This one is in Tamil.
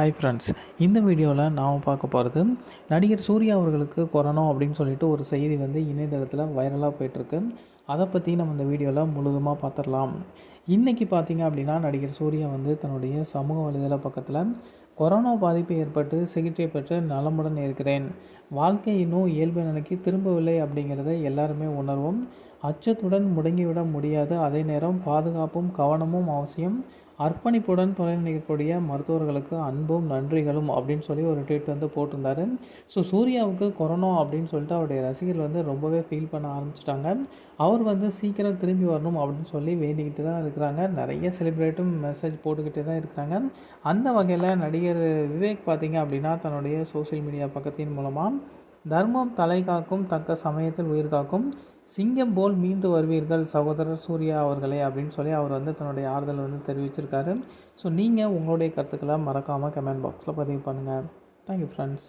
ஹாய் ஃப்ரெண்ட்ஸ் இந்த வீடியோவில் நாம் பார்க்க போகிறது நடிகர் சூர்யா அவர்களுக்கு கொரோனா அப்படின்னு சொல்லிட்டு ஒரு செய்தி வந்து இணையதளத்தில் வைரலாக போயிட்டுருக்கு. அதை பற்றி நம்ம இந்த வீடியோவில் முழுதுமாக பார்த்துடலாம். இன்றைக்கி பார்த்தீங்க அப்படின்னா நடிகர் சூர்யா வந்து தன்னுடைய சமூக வலைதள பக்கத்தில் கொரோனா பாதிப்பு ஏற்பட்டு சிகிச்சை பெற்று நலமுடன் இருக்கிறேன். வாழ்க்கை இன்னும் இயல்பு நிலைக்கு திரும்பவில்லை அப்படிங்கிறத எல்லாருமே உணர்வோம். அச்சத்துடன் முடங்கிவிட முடியாது. அதே நேரம் பாதுகாப்பும் கவனமும் அவசியம். அர்ப்பணிப்புடன் துணை நிற்கக்கூடிய மருத்துவர்களுக்கு அன்பும் நன்றிகளும் அப்படின்னு சொல்லி ஒரு ட்வீட் வந்து போட்டிருந்தாரு. ஸோ சூர்யாவுக்கு கொரோனா அப்படின்னு சொல்லிட்டு அவருடைய ரசிகர்கள் வந்து ரொம்பவே ஃபீல் பண்ண ஆரம்பிச்சிட்டாங்க. அவர் வந்து சீக்கிரம் திரும்பி வரணும் அப்படின்னு சொல்லி வேண்டிக்கிட்டு தான் இருக்கிறாங்க. நிறைய செலிப்ரேட்டும் மெசேஜ் போட்டுக்கிட்டே தான் இருக்கிறாங்க. அந்த வகையில் நடிகர் விவேக் பார்த்தீங்க அப்படின்னா தன்னுடைய சோஷியல் மீடியா பக்கத்தின் மூலமாக தர்மம் தலை காக்கும் தக்க சமயத்தில் உயிர் காக்கும். சிங்கம் போல் மீண்டு வருவீர்கள் சகோதரர் சூர்யா அவர்களே அப்படின்னு சொல்லி அவர் வந்து தன்னுடைய ஆறுதல் வந்து தெரிவிச்சிருக்காரு. ஸோ நீங்கள் உங்களுடைய கருத்துக்களை மறக்காமல் கமெண்ட் பாக்ஸில் பதிவு பண்ணுங்கள் தேங்க்யூ ஃப்ரெண்ட்ஸ்